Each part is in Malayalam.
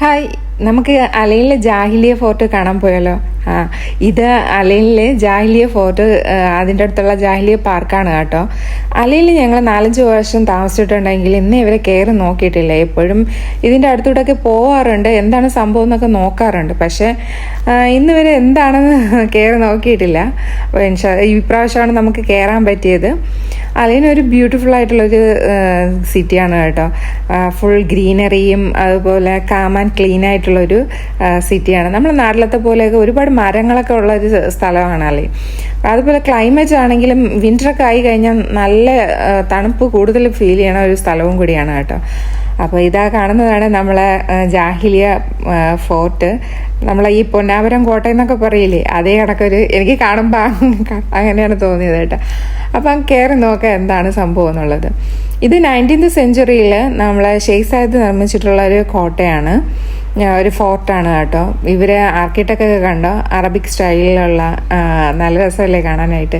ഹായ് നമുക്ക് അലയിലെ ജാഹിലിയ ഫോർട്ട് കാണാൻ പോയാലോ? ആ ഇത് അലയിലെ ജാഹിലിയ ഫോർട്ട് അതിന്റെ അടുത്തുള്ള ജാഹിലിയ പാർക്കാണ് കേട്ടോ. അലയിൽ ഞങ്ങൾ നാലഞ്ച് വർഷം താമസിച്ചിട്ടുണ്ടെങ്കിൽ ഇന്ന് ഇവരെ കയറി നോക്കിയിട്ടില്ല. എപ്പോഴും ഇതിന്റെ അടുത്തൂടെയൊക്കെ പോവാറുണ്ട്. എന്താണ് സംഭവം എന്നൊക്കെ നോക്കാറുണ്ട്. പക്ഷേ ഇന്ന് ഇവരെ എന്താണെന്ന് കയറി നോക്കിയിട്ടില്ല. അപ്പോൾ ഇൻഷാ നമുക്ക് കയറാൻ പറ്റിയത്. അലയിനൊരു ബ്യൂട്ടിഫുൾ ആയിട്ടുള്ളൊരു സിറ്റിയാണ് കേട്ടോ. ഫുൾ ഗ്രീനറിയും അതുപോലെ കാം ആൻഡ് ക്ലീൻ ആയിട്ടുള്ളൊരു സിറ്റിയാണ് നമ്മുടെ നാട്ടിലത്തെ പോലെയൊക്കെ ഒരുപാട് മരങ്ങളൊക്കെ ഉള്ള ഒരു സ്ഥലമാണ് അലൈ അതുപോലെ ക്ലൈമറ്റ് ആണെങ്കിലും വിന്ററൊക്കെ ആയി കഴിഞ്ഞാൽ നല്ല തണുപ്പ് കൂടുതൽ ഫീൽ ചെയ്യണ ഒരു സ്ഥലവും കൂടിയാണ് കേട്ടോ. അപ്പോൾ ഇതാ കാണുന്നതാണ് നമ്മളെ ജാഹിലിയ ഫോർട്ട് നമ്മളെ ഈ പൊന്നാപുരം കോട്ടയം എന്നൊക്കെ പറയില്ലേ അതേ കണക്കൊരു എനിക്ക് കാണുമ്പോൾ അങ്ങനെയാണ് തോന്നിയത് കേട്ടോ. അപ്പം കയറി നോക്കാം എന്താണ് സംഭവം എന്നുള്ളത്. ഇത് നയന്റീൻത് സെഞ്ചുറിയിൽ നമ്മളെ ഷെയ്ഖ് സാഹിദ് നിർമ്മിച്ചിട്ടുള്ള ഒരു കോട്ടയാണ്. ഒരു ഫോർട്ടാണ് കേട്ടോ. ഇവരെ ആർക്കിടെക്റ്റ് ഒക്കെ കണ്ടോ? അറബിക് സ്റ്റൈലിലുള്ള നല്ല രസമല്ലേ കാണാനായിട്ട്.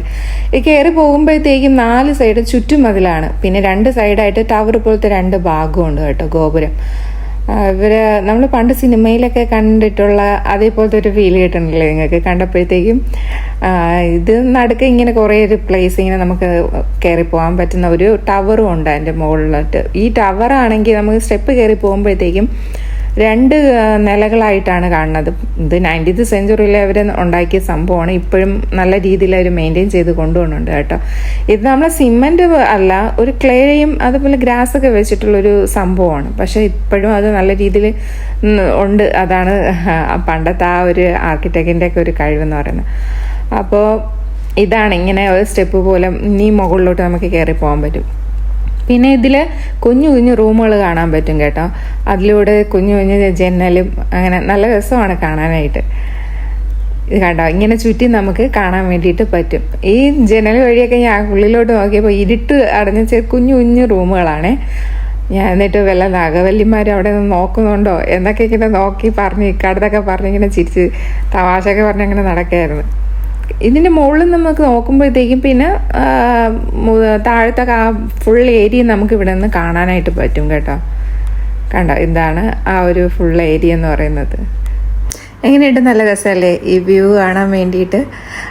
ഈ കയറി പോകുമ്പോഴത്തേക്കും നാല് സൈഡ് ചുറ്റുമതിലാണ് പിന്നെ രണ്ട് സൈഡായിട്ട് ടവർ പോലത്തെ രണ്ട് ഭാഗമുണ്ട് കേട്ടോ ഗോപുരം. ഇവർ നമ്മൾ പണ്ട് സിനിമയിലൊക്കെ കണ്ടിട്ടുള്ള അതേപോലത്തെ ഒരു ഫീൽ കിട്ടണല്ലേ നിങ്ങൾക്ക്. കണ്ടപ്പോഴത്തേക്കും ഇത് നടുക്ക് ഇങ്ങനെ കുറേ ഒരു പ്ലേസ് ഇങ്ങനെ നമുക്ക് കയറി പോകാൻ പറ്റുന്ന ഒരു ടവറും ഉണ്ട് അതിന്റെ മുകളിലോട്ട്. ഈ ടവറാണെങ്കിൽ നമുക്ക് സ്റ്റെപ്പ് കയറി പോകുമ്പോഴത്തേക്കും രണ്ട് നിലകളായിട്ടാണ് കാണുന്നത്. ഇത് നയന്റീത്ത് സെഞ്ചുറിയിൽ അവർ ഉണ്ടാക്കിയ സംഭവമാണ്. ഇപ്പോഴും നല്ല രീതിയിൽ അവർ മെയിന്റെയിൻ ചെയ്ത് കൊണ്ടുപോകുന്നുണ്ട് കേട്ടോ. ഇത് നമ്മൾ സിമന്റ് അല്ല ഒരു ക്ലേയും അതുപോലെ ഗ്രാസ് ഒക്കെ വെച്ചിട്ടുള്ളൊരു സംഭവമാണ്. പക്ഷേ ഇപ്പോഴും അത് നല്ല രീതിയിൽ ഉണ്ട്. അതാണ് പണ്ടത്തെ ആ ഒരു ആർക്കിടെക്റ്റിന്റെ ഒക്കെ ഒരു കഴിവെന്ന് പറയുന്നത്. അപ്പോൾ ഇതാണ് ഇങ്ങനെ ഒരു സ്റ്റെപ്പ് പോലെ ഇനി മുകളിലോട്ട് നമുക്ക് കയറി പോകാൻ പറ്റും. പിന്നെ ഇതിൽ കുഞ്ഞു കുഞ്ഞു റൂമുകൾ കാണാൻ പറ്റും കേട്ടോ. അതിലൂടെ കുഞ്ഞു കുഞ്ഞു ജനലും അങ്ങനെ നല്ല രസമാണ് കാണാനായിട്ട്. ഇത് കണ്ടോ? ഇങ്ങനെ ചുറ്റി നമുക്ക് കാണാൻ വേണ്ടിയിട്ട് പറ്റും. ഈ ജനൽ വഴിയൊക്കെ ഞാൻ ഉള്ളിലോട്ട് നോക്കിയപ്പോൾ ഇരുട്ട് അടഞ്ഞ കുഞ്ഞു കുഞ്ഞു റൂമുകളാണേ. ഞാൻ എന്നിട്ട് വല്ല നാഗവല്ലിമാർ അവിടെ നിന്ന് നോക്കുന്നുണ്ടോ? എന്നൊക്കെ ഇങ്ങനെ നോക്കി പറഞ്ഞ് ഇക്കാടത്തൊക്കെ പറഞ്ഞ് ഇങ്ങനെ ചിരിച്ച് തമാശയൊക്കെ പറഞ്ഞ് അങ്ങനെ നടക്കായിരുന്നു. ഇതിന്റെ മുകളിൽ നമുക്ക് നോക്കുമ്പോഴത്തേക്കും പിന്നെ താഴത്തെ ആ ഫുൾ ഏരിയ നമുക്ക് ഇവിടെ നിന്ന് കാണാനായിട്ട് പറ്റും കേട്ടോ. കണ്ടോ? എന്താണ് ആ ഒരു ഫുൾ ഏരിയ എന്ന് പറയുന്നത്. എങ്ങനെയുണ്ട്? നല്ല രസമല്ലേ? ഈ വ്യൂ കാണാൻ വേണ്ടിയിട്ട്.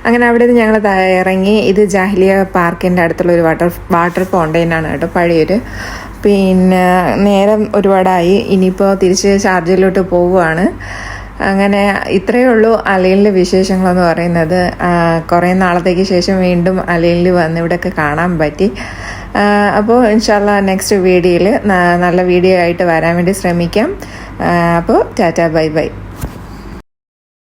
അങ്ങനെ അവിടെ നിന്ന് ഞങ്ങൾ ഇറങ്ങി. ഇത് ജാഹ്ലിയ പാർക്കിന്റെ അടുത്തുള്ള ഒരു വാട്ടർ വാട്ടർ ഫൗണ്ടെയിനാണ് കേട്ടോ പഴയൊരു. പിന്നെ നേരം ഒരുപാടായി. ഇനിയിപ്പോൾ തിരിച്ച് ഷാർജയിലോട്ട് പോവുകയാണ് അങ്ങനെ ഇത്രയേ ഉള്ളൂ അലയിലെ വിശേഷങ്ങളെന്ന് പറയുന്നത്. കുറേ നാളത്തേക്ക് ശേഷം വീണ്ടും അലയിൽ വന്ന് ഇവിടെയൊക്കെ കാണാൻ പറ്റി. അപ്പോൾ ഇൻഷാല്ല നെക്സ്റ്റ് വീഡിയോയിൽ നല്ല വീഡിയോ ആയിട്ട് വരാൻ വേണ്ടി ശ്രമിക്കാം. അപ്പോൾ ടാറ്റ ബൈ ബൈ.